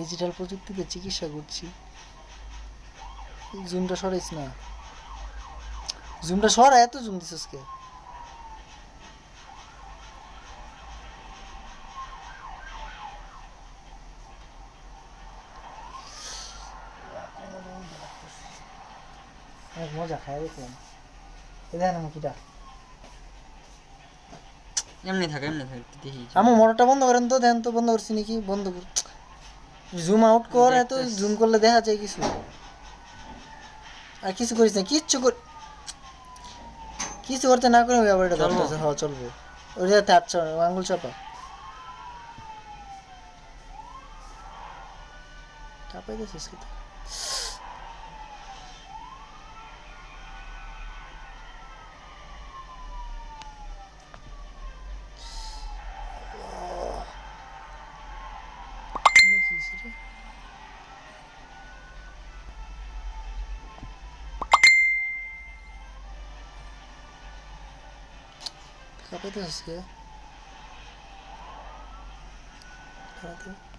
Digital প্রযুক্তিতে চিকিৎসা করছি। জুমটা সরাইস না। জুমটা সরা এত জুম দিছিস কে? মজা খায় দেখলাম দেখেন আমার কিটা। এমনি থাকে এমনি থাকে দেখি। আমার মোটরটা বন্ধ করেন তো দেন তো বন্ধ করছি নাকি? বন্ধ কর জুম আউট কর এত জুম করলে দেখা যায় কিছু। আর কিছু করিস না কিচ্ছু কর কিছু করতে না করে আবার এটা চলবো? ধরতেছে হ্যাঁ চলবে। ওই যে হাত আঙুল চাপা। চাপাই দিয়েছিস কি চাপাই দিয়েছিস কে খারাপ